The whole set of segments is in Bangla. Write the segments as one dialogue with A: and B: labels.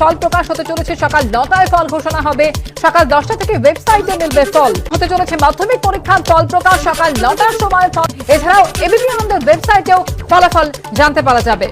A: ফল প্রকাশ হতে চলেছে সকাল নটায়। ফল ঘোষণা হবে সকাল দশটা থেকে ওয়েবসাইটে মিলবে ফল। হতে চলেছে মাধ্যমিক পরীক্ষার ফল প্রকাশ সকাল নটার সময় ফল। এছাড়াও এবিপি আনন্দের ওয়েবসাইটেও ফলাফল জানতে পারা যাবে।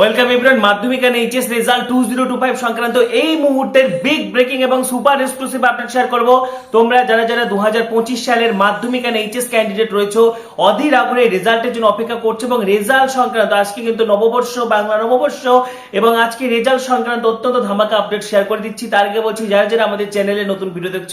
B: ওয়েলকাম এভরিওয়ান মাধ্যমিক এন্ড এইচএস রেজাল্ট 2025 সংক্রান্ত এই মুহূর্তের বিগ ব্রেকিং এবং সুপার এক্সক্লুসিভ আপডেট শেয়ার করব। তোমরা যারা যারা 2025 সালের মাধ্যমিক এন্ড এইচএস ক্যান্ডিডেট রয়েছো, অধীর আগ্রহে রেজাল্টের জন্য অপেক্ষা করছ এবং রেজাল্ট সংক্রান্ত, আজকে কিন্তু নববর্ষ, বাংলা নববর্ষ, এবং আজকে রেজাল্ট সংক্রান্ত অত্যন্ত ধামাকা আপডেট শেয়ার করে দিচ্ছি। তার আগে বলছি, যারা যারা আমাদের চ্যানেলে নতুন ভিডিও দেখছ,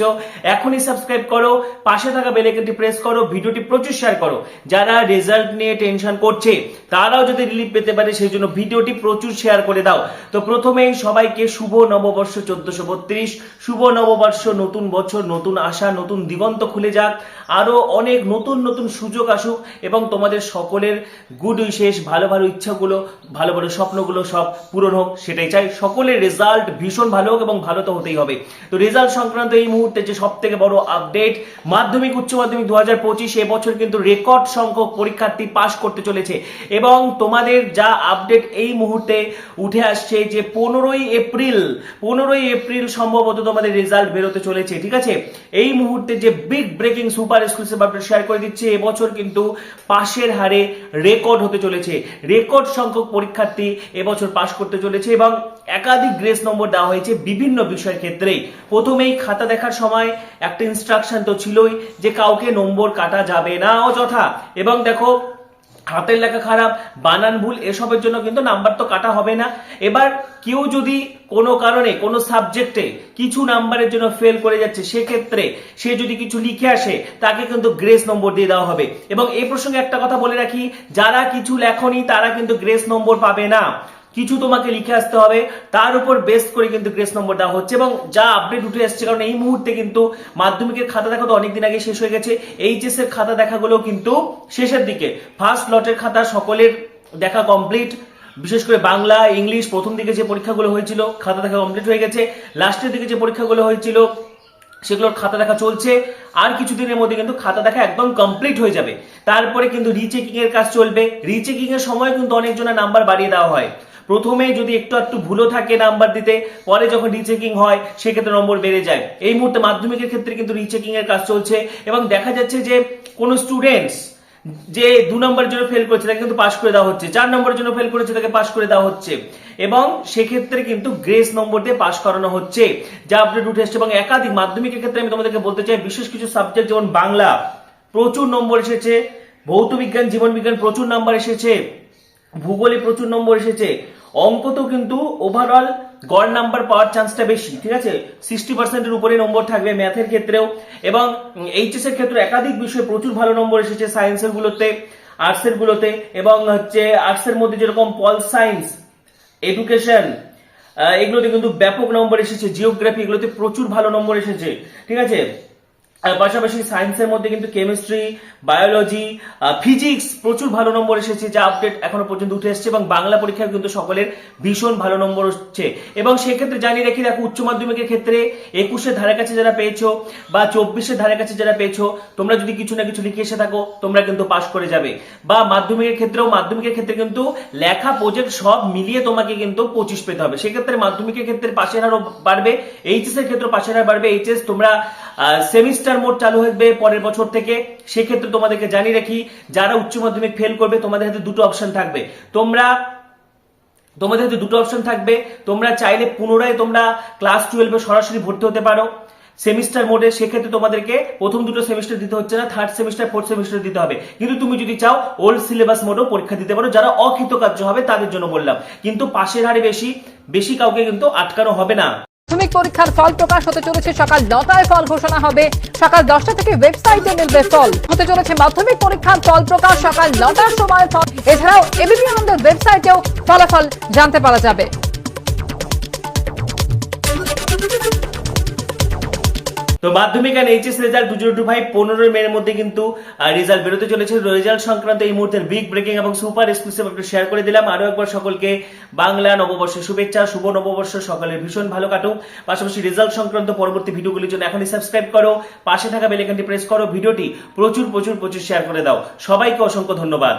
B: এখনই সাবস্ক্রাইব করো, পাশে থাকা বেল আইকনটি প্রেস করো ভিডিওটি প্রচুর শেয়ার করো। যারা রেজাল্ট নিয়ে টেনশন করছে, তারাও যদি রিলিফ পেতে পারে, সেই জন্য ভিডিওটি প্রচুর শেয়ার করে দাও। তো প্রথমেই সবাইকে শুভ নববর্ষ চোদ্দশো বত্রিশ, শুভ নববর্ষ, নতুন বছর, নতুন আশা, নতুন দিগন্ত খুলে যাক। আরও অনেক নতুন নতুন সুযোগ আসুক এবং তোমাদের সকলের গুড উইশেষ ভালো ভালো ইচ্ছাগুলো, ভালো ভালো স্বপ্নগুলো সব পূরণ হোক, সেটাই চাই। সকলের রেজাল্ট ভীষণ ভালো হোক এবং ভালো তো হতেই হবে। তো রেজাল্ট সংক্রান্ত এই মুহূর্তে যে সব থেকে বড় আপডেট মাধ্যমিক, উচ্চ মাধ্যমিক দু হাজার পঁচিশ, এবছর কিন্তু রেকর্ড সংখ্যক পরীক্ষার্থী পাশ করতে চলেছে। এবং তোমাদের যা আপডেট এই মুহূর্তে উঠে আসছে যে পনেরোই এপ্রিল পনেরোই এপ্রিল সম্ভবত তোমাদের রেজাল্ট বেরোতে চলেছে, ঠিক আছে? এই মুহূর্তে যে big breaking super exclusive update share করে দিচ্ছে, এবছর কিন্তু পাশের হারে রেকর্ড হতে চলেছে। রেকর্ড সংখ্যক পরীক্ষার্থী এবছর পাশ করতে চলেছে এবং একাধিক গ্রেস নম্বর দেওয়া হয়েছে বিভিন্ন বিষয়ের ক্ষেত্রেই। প্রথমেই খাতা দেখার সময় একটা ইনস্ট্রাকশন তো ছিলই যে কাউকে নম্বর কাটা যাবে না অযথা। এবং দেখো হাতের লেখা খারাপ, বানান ভুল, এসবের জন্য কিন্তু নাম্বার তো কাটা হবে না। এবার কেউ যদি কোনো কারণে, কোনো সাবজেক্টে কিছু নাম্বারের জন্য ফেল করে যাচ্ছে, সেক্ষেত্রে সে যদি কিছু লিখে আসে, তাকে কিন্তু গ্রেস নম্বর দিয়ে দেওয়া হবে। এবং এই প্রসঙ্গে একটা কথা বলে রাখি, যারা কিছু লেখনি, তারা কিন্তু গ্রেস নম্বর পাবে না। কিছু তোমাকে লিখে আসতে হবে। তার উপর বেস করে কিন্তু গ্রেস নম্বর দেওয়া হচ্ছে এবং যা আপডেট উঠে আসছে কারণ এই মুহূর্তে কিন্তু মাধ্যমিকের খাতা দেখা তো অনেকদিন আগে শেষ হয়ে গেছে। এইচএস এর খাতা দেখাগুলো কিন্তু শেষের দিকে। ফার্স্ট লটের খাতা সকলের দেখা কমপ্লিট বিশেষ করে বাংলা, ইংলিশ, প্রথম দিকে যে পরীক্ষাগুলো হয়েছিল, খাতা দেখা কমপ্লিট হয়ে গেছে। লাস্টের দিকে যে পরীক্ষাগুলো হয়েছিল সেগুলোর খাতা দেখা চলছে। আর কিছুদিনের মধ্যে কিন্তু খাতা দেখা একদম কমপ্লিট হয়ে যাবে। তারপরে কিন্তু রিচেকিং এর কাজ চলবে। রিচেকিং এর সময় কিন্তু অনেকজনের নাম্বার বাড়িয়ে দেওয়া হয়। প্রথমে যদি একটু একটু ভুলও থাকে নাম্বার দিতে, পরে যখন রিচেকিং হয়, সেক্ষেত্রে নম্বর বেড়ে যায়। এই মুহূর্তে মাধ্যমিকের ক্ষেত্রে কিন্তু রিচেকিং এর কাজ চলছে এবং দেখা যাচ্ছে যে কোনো স্টুডেন্টস যে দু নম্বরের জন্য ফেল করেছে, তাকে কিন্তু পাশ করে দেওয়া হচ্ছে। চার নম্বরের জন্য ফেল করেছে, তাকে পাশ করে দেওয়া হচ্ছে। এবং সেক্ষেত্রে কিন্তু গ্রেস নম্বর দিয়ে পাশ করানো হচ্ছে। যা আপডেট উঠে এসছে এবং একাধিক মাধ্যমিকের ক্ষেত্রে আমি তোমাদেরকে বলতে চাই, বিশেষ কিছু সাবজেক্ট যেমন বাংলা, প্রচুর নম্বর এসেছে। ভৌত বিজ্ঞান, জীবন বিজ্ঞান, প্রচুর নম্বর এসেছে। ভূগোলে প্রচুর নম্বর এসেছে। অঙ্কতেও কিন্তু ওভারঅল গড় নাম্বার পাওয়ার চান্সটা বেশি, ঠিক আছে? সিক্সটি পার্সেন্টের উপরে নম্বর থাকবে ম্যাথের ক্ষেত্রেও এবং এইচএস এর ক্ষেত্রে একাধিক বিষয়ে প্রচুর ভালো নম্বর এসেছে সায়েন্সের গুলোতে আর্টসের গুলোতে এবং হচ্ছে আর্টসের মধ্যে যেরকম পল সায়েন্স এডুকেশন এগুলোতে কিন্তু ব্যাপক নম্বর এসেছে জিওগ্রাফি এগুলোতে প্রচুর ভালো নম্বর এসেছে, ঠিক আছে? পাশাপাশি সায়েন্সের মধ্যে কিন্তু কেমিস্ট্রি, বায়োলজি ফিজিক্স প্রচুর ভালো নম্বর এসেছে, যা আপডেট এখনও পর্যন্ত উঠে এসেছে এবং বাংলা পরীক্ষায় কিন্তু সকলের ভীষণ ভালো নম্বর হচ্ছে। এবং সেক্ষেত্রে জানিয়ে রাখি, দেখো, উচ্চ মাধ্যমিকের ক্ষেত্রে একুশের ধারে কাছে যারা পেয়েছ বা চব্বিশের ধারে কাছে যারা পেয়েছ, তোমরা যদি কিছু না কিছু লিখে এসে থাকো, তোমরা কিন্তু পাশ করে যাবে। বা মাধ্যমিকের ক্ষেত্রেও, মাধ্যমিকের ক্ষেত্রে কিন্তু লেখা প্রজেক্ট সব মিলিয়ে তোমাকে কিন্তু পঁচিশ পেতে হবে। সেক্ষেত্রে মাধ্যমিকের ক্ষেত্রে পাশের হারও বাড়বে এইচএস এর ক্ষেত্রে পাশের হার বাড়বে, এইচএস তোমরা সেমিস্টার মোড চালু হবে পরের বছর থেকে। সেক্ষেত্রে তোমাদেরকে জানিয়ে রাখি, যারা উচ্চ মাধ্যমিক ফেল করবে, তোমাদের হাতে দুটো অপশন থাকবে। তোমরা, তোমাদের হাতে দুটো অপশন থাকবে। তোমরা চাইলে পুনরায় তোমরা ক্লাস টুয়েলভে সরাসরি ভর্তি হতে পারো। সেমিস্টার মোডে সেক্ষেত্রে তোমাদেরকে প্রথম দুটো সেমিস্টার দিতে হচ্ছে না থার্ড সেমিস্টার ফোর্থ সেমিস্টার দিতে হবে। কিন্তু তুমি যদি চাও ওল্ড সিলেবাস মোডেও পরীক্ষা দিতে পারো। যারা অকৃতকার্য হবে, তাদের জন্য বললাম। কিন্তু পাশের হারে বেশি বেশি কাউকে কিন্তু আটকানো হবে না।
A: মাধ্যমিক পরীক্ষার ফল প্রকাশ হতে চলেছে সকাল নটায়। ফল ঘোষণা হবে সকাল দশটা থেকে ওয়েবসাইটে মিলবে ফল। হতে চলেছে মাধ্যমিক পরীক্ষার ফল প্রকাশ সকাল নটার সময় ফল। এছাড়াও এবিপি আনন্দের ওয়েবসাইটেও ফলাফল জানতে পারা যাবে।
B: তো মাধ্যমিক আর HS result two zero two five পনেরোই মের মধ্যে কিন্তু রেজাল্ট বেরোতে চলেছে। রেজাল্ট সংক্রান্ত এই মুহূর্তের বিগ ব্রেকিং এবং সুপার এক্সক্লুসিভ একটু শেয়ার করে দিলাম। আরও একবার সকলকে বাংলা নববর্ষের শুভেচ্ছা, শুভ নববর্ষ, সকলের ভীষণ ভালো কাটুক। পাশাপাশি রেজাল্ট সংক্রান্ত পরবর্তী ভিডিওগুলির জন্য এখনই সাবস্ক্রাইব করো, পাশে থাকা বেলাইকানটি প্রেস করো। ভিডিওটি প্রচুর প্রচুর প্রচুর শেয়ার করে দাও। সবাইকে অসংখ্য ধন্যবাদ।